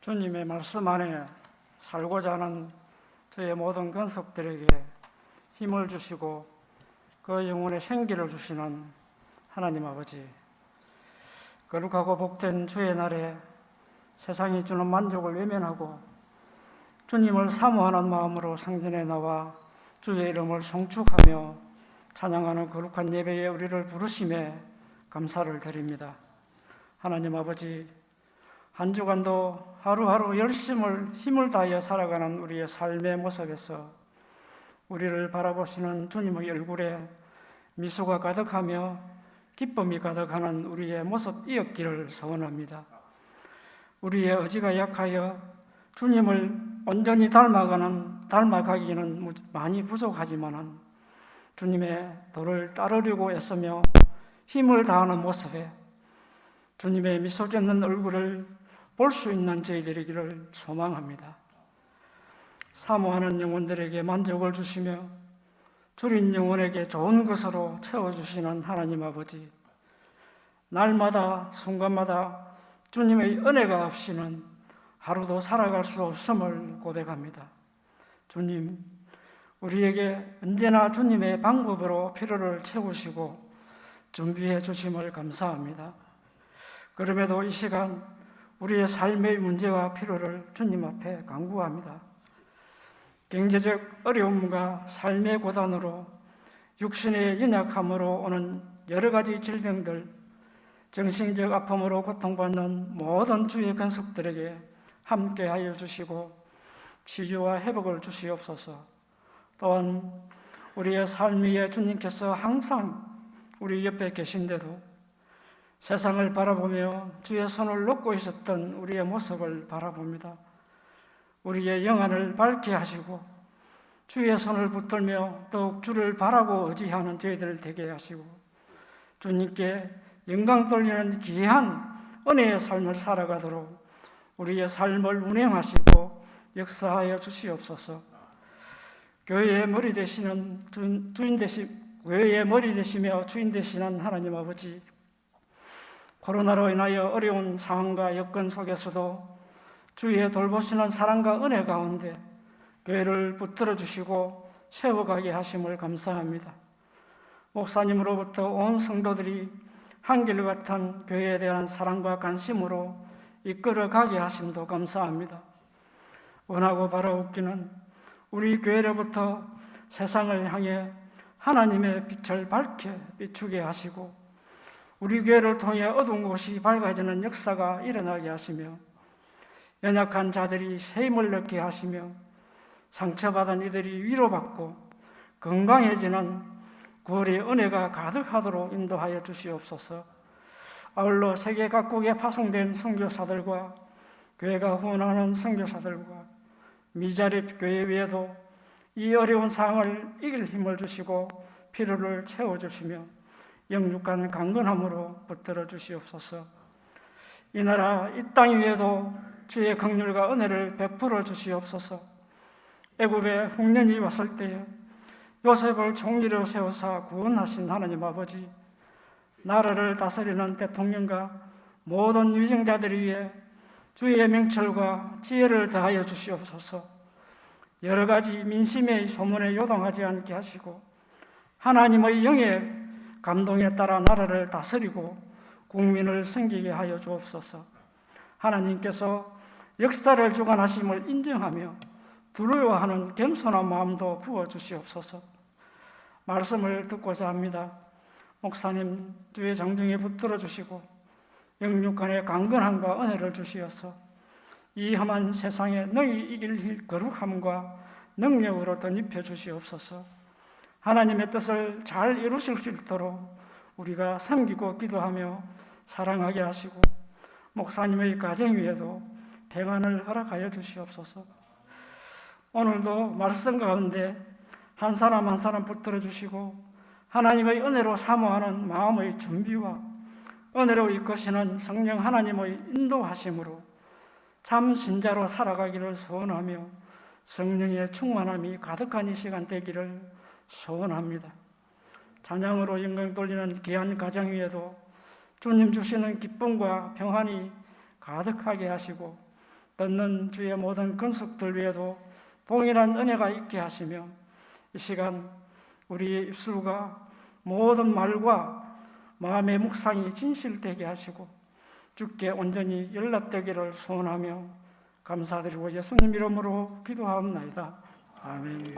주님의 말씀 안에 살고자 하는 저의 모든 건석들에게 힘을 주시고 그 영혼에 생기를 주시는 하나님 아버지 거룩하고 복된 주의 날에 세상이 주는 만족을 외면하고 주님을 사모하는 마음으로 성전에 나와 주의 이름을 송축하며 찬양하는 거룩한 예배에 우리를 부르심에 감사를 드립니다. 하나님 아버지 한 주간도 하루하루 열심을 힘을 다하여 살아가는 우리의 삶의 모습에서 우리를 바라보시는 주님의 얼굴에 미소가 가득하며 기쁨이 가득하는 우리의 모습이었기를 소원합니다. 우리의 의지가 약하여 주님을 온전히 닮아가는 닮아가기는 무- 많이 부족하지만은 주님의 도를 따르려고 애쓰며 힘을 다하는 모습에 주님의 미소 짓는 얼굴을 볼 수 있는 저희들이기를 소망합니다. 사모하는 영혼들에게 만족을 주시며 줄인 영혼에게 좋은 것으로 채워주시는 하나님 아버지 날마다 순간마다 주님의 은혜가 없이는 하루도 살아갈 수 없음을 고백합니다. 주님, 우리에게 언제나 주님의 방법으로 필요를 채우시고 준비해 주심을 감사합니다. 그럼에도 이 시간 우리의 삶의 문제와 필요를 주님 앞에 강구합니다. 경제적 어려움과 삶의 고단으로 육신의 연약함으로 오는 여러 가지 질병들, 정신적 아픔으로 고통받는 모든 주의 건속들에게 함께하여 주시고 치유와 회복을 주시옵소서. 또한 우리의 삶 위에 주님께서 항상 우리 옆에 계신데도 세상을 바라보며 주의 손을 놓고 있었던 우리의 모습을 바라봅니다. 우리의 영안을 밝게 하시고 주의 손을 붙들며 더욱 주를 바라고 의지하는 저희들 되게 하시고 주님께 영광 돌리는 귀한 은혜의 삶을 살아가도록 우리의 삶을 운행하시고 역사하여 주시옵소서. 교회의 머리 되시는 주인, 되시 교회의 머리 되시며 주인 되시는 하나님 아버지 코로나로 인하여 어려운 상황과 여건 속에서도 주의 돌보시는 사랑과 은혜 가운데 교회를 붙들어 주시고 세워가게 하심을 감사합니다. 목사님으로부터 온 성도들이 한결같은 교회에 대한 사랑과 관심으로 이끌어가게 하심도 감사합니다. 원하고 바라옵기는 우리 교회로부터 세상을 향해 하나님의 빛을 밝게 비추게 하시고 우리 교회를 통해 어두운 곳이 밝아지는 역사가 일어나게 하시며 연약한 자들이 새 힘을 얻게 하시며 상처받은 이들이 위로받고 건강해지는 구원의 은혜가 가득하도록 인도하여 주시옵소서. 아울러 세계 각국에 파송된 선교사들과 교회가 후원하는 선교사들과 미자립 교회 외에도 이 어려운 상황을 이길 힘을 주시고 필요를 채워 주시며 영육간 강건함으로 붙들어 주시옵소서. 이 나라 이 땅 위에도 주의 긍휼과 은혜를 베풀어 주시옵소서. 애굽에 흉년이 왔을 때에 요셉을 총리로 세우사 구원하신 하나님 아버지, 나라를 다스리는 대통령과 모든 위정자들 위해 주의 명철과 지혜를 더하여 주시옵소서. 여러 가지 민심의 소문에 요동하지 않게 하시고 하나님의 영의 감동에 따라 나라를 다스리고 국민을 섬기게 하여 주옵소서. 하나님께서 역사를 주관하심을 인정하며 두려워하는 겸손한 마음도 부어 주시옵소서. 말씀을 듣고자 합니다. 목사님 주의 장중에 붙들어 주시고 영육간의 강건함과 은혜를 주시어서 이 험한 세상에 능히 이길 거룩함과 능력으로 덧입혀 주시옵소서. 하나님의 뜻을 잘 이루실 수 있도록 우리가 섬기고 기도하며 사랑하게 하시고 목사님의 가정 위에도 평안을 허락하여 주시옵소서. 오늘도 말씀 가운데 한 사람 한 사람 붙들어 주시고 하나님의 은혜로 사모하는 마음의 준비와 은혜로 이끄시는 성령 하나님의 인도하심으로 참 신자로 살아가기를 소원하며 성령의 충만함이 가득한 이 시간 되기를 소원합니다. 찬양으로 영광 돌리는 귀한 가정 위에도 주님 주시는 기쁨과 평안이 가득하게 하시고 듣는 주의 모든 건속들 위에도 동일한 은혜가 있게 하시며 이 시간 우리의 입술과 모든 말과 마음의 묵상이 진실되게 하시고 주께 온전히 연락되기를 소원하며 감사드리고 예수님 이름으로 기도하옵나이다. 아멘.